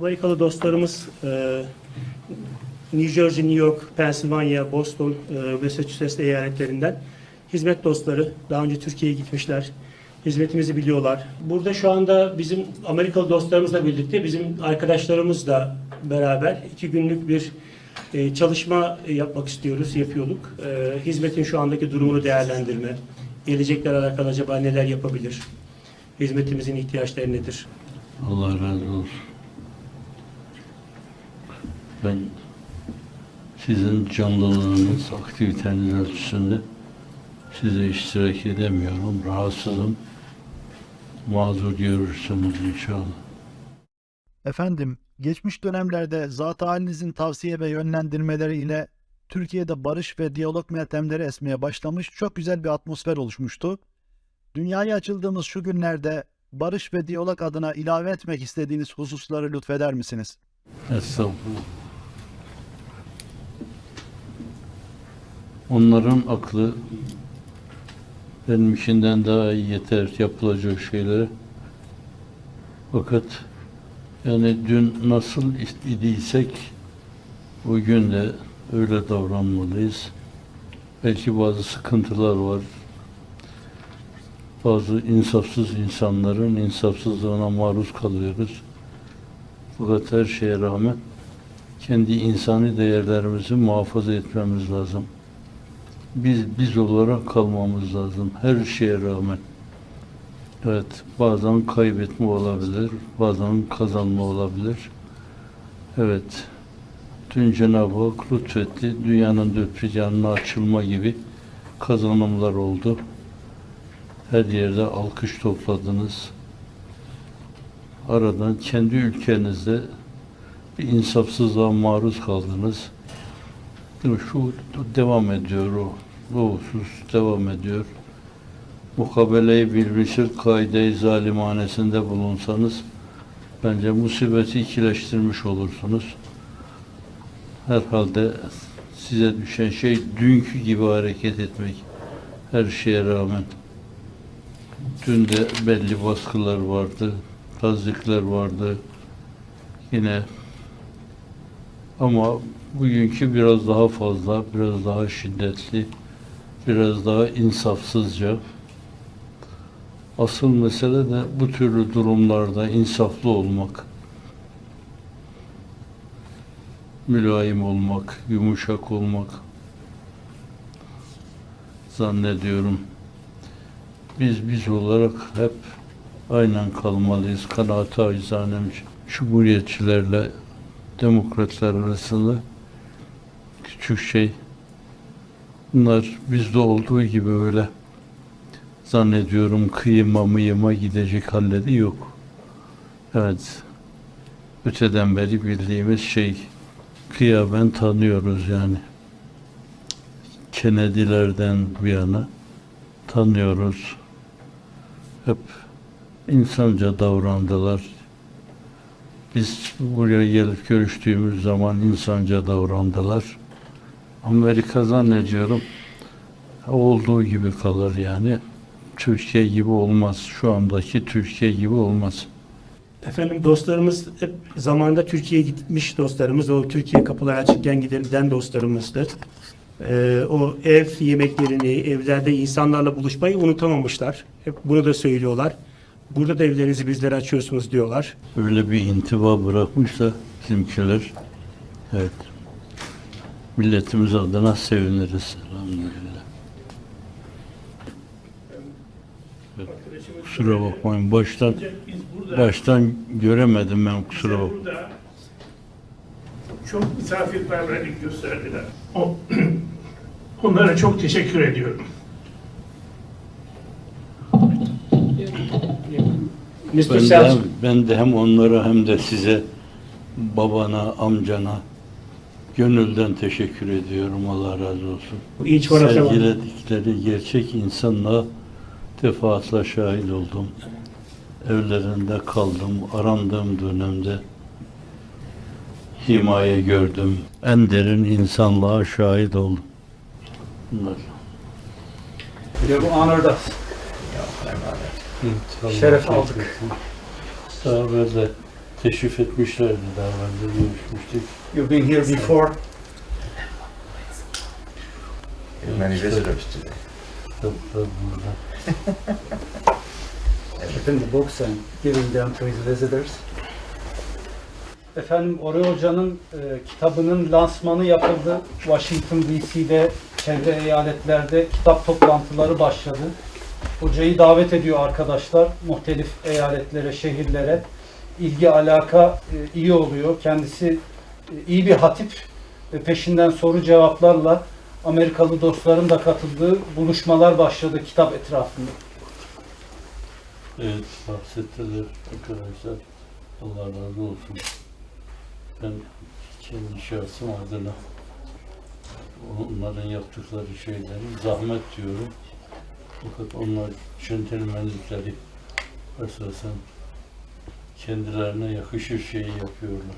Amerikalı dostlarımız e, New Jersey, New York, Pennsylvania, Boston, e, Massachusetts eyaletlerinden hizmet dostları. Daha önce Türkiye'ye gitmişler. Hizmetimizi biliyorlar. Burada şu anda bizim Amerikalı dostlarımızla birlikte bizim arkadaşlarımızla beraber iki günlük bir e, çalışma yapmak istiyoruz, yapıyorduk. E, hizmetin şu andaki durumunu değerlendirme, gelecekler alakalı acaba neler yapabilir, hizmetimizin ihtiyaçları nedir? Allah razı olsun. Ben sizin canlılığınız, aktiviteniz ölçüsünde size iştirak edemiyorum. Rahatsızım. Mazur görürsünüz inşallah. Efendim, geçmiş dönemlerde zat halinizin tavsiye ve yönlendirmeleriyle Türkiye'de barış ve diyalog meltemleri esmeye başlamış, çok güzel bir atmosfer oluşmuştu. Dünyaya açıldığımız şu günlerde barış ve diyalog adına ilave etmek istediğiniz hususları lütfeder misiniz? Estağfurullah. Onların aklı benimkinden daha iyi yeter yapılacak şeylere. Fakat yani dün nasıl idiysek bugün de öyle davranmalıyız. Belki bazı sıkıntılar var. Bazı insafsız insanların insafsızlığına maruz kalıyoruz. Fakat her şeye rağmen kendi insani değerlerimizi muhafaza etmemiz lazım. Biz biz olarak kalmamız lazım her şeye rağmen. Evet, bazen kaybetme olabilir, bazen kazanma olabilir. Evet, dün Cenab-ı Hak lütfetti, dünyanın dört yanına açılma gibi kazanımlar oldu. Her yerde alkış topladınız aradan kendi ülkenizde bir insafsızlığa maruz kaldınız. Şu devam ediyor o. Bu husus devam ediyor. Mukabeleyi bilmişir, kaide-i zalimanesinde bulunsanız bence musibeti ikileştirmiş olursunuz. Herhalde size düşen şey dünkü gibi hareket etmek. Her şeye rağmen. Dün de belli baskılar vardı, tazikler vardı. Yine ama bugünkü biraz daha fazla, biraz daha şiddetli, biraz daha insafsızca. Asıl mesele de bu türlü durumlarda insaflı olmak, mülayim olmak, yumuşak olmak zannediyorum. Biz biz olarak hep aynen kalmalıyız. Kanaat-ı acizanem Cumhuriyetçilerle demokratlar arasında küçük şey. Bunlar bizde olduğu gibi öyle zannediyorum kıyıma mıyıma gidecek halleri yok. Evet. Öteden beri bildiğimiz şey kıyamen tanıyoruz yani. Kennedy'lerden bu yana tanıyoruz. Hep insanca davrandılar. Biz buraya gelip görüştüğümüz zaman insanca davrandılar. Amerika zannediyorum olduğu gibi kalır yani. Türkiye gibi olmaz. Şu andaki Türkiye gibi olmaz. Efendim dostlarımız hep zamanında Türkiye'ye gitmiş dostlarımız. O Türkiye kapıları açıkken giden dostlarımızdır. Ee, o ev yemeklerini, evlerde insanlarla buluşmayı unutamamışlar. Hep bunu da söylüyorlar. Burada da evlerinizi bizlere açıyorsunuz diyorlar. Öyle bir intiba bırakmışsa bizimkiler evet milletimiz adına seviniriz. Elhamdülillah. Evet, kusura bakmayın baştan baştan göremedim ben kusura bakmayın. çok misafirperverlik gösterdiler. Onlara çok teşekkür ediyorum. Mr. Ben de, ben de hem onlara hem de size babana, amcana gönülden teşekkür ediyorum. Allah razı olsun. each one of them. Sergiledikleri gerçek insanlığa defaatla şahit oldum. Evlerinde kaldım, arandığım dönemde himaye gördüm. En derin insanlığa şahit oldum. Bunlar. You have honored us. Şeref aldık. Sahabede teşrif etmişlerdi daha evvel de görüşmüştük. You've been here before. Many visitors today. Burada. Written the books and giving them to his visitors. Efendim Ore Hoca'nın e, kitabının lansmanı yapıldı. Washington DC'de, çevre eyaletlerde kitap toplantıları başladı. Hocayı davet ediyor arkadaşlar muhtelif eyaletlere, şehirlere. İlgi alaka e, iyi oluyor. Kendisi e, iyi bir hatip ve peşinden soru cevaplarla Amerikalı dostların da katıldığı buluşmalar başladı kitap etrafında. Evet, bahsettiler arkadaşlar. Allah razı olsun. Ben kendi şahsım adına onların yaptıkları şeyleri zahmet diyorum. Fakat onlar centilmenlikleri esasen kendilerine yakışır şeyi yapıyorlar.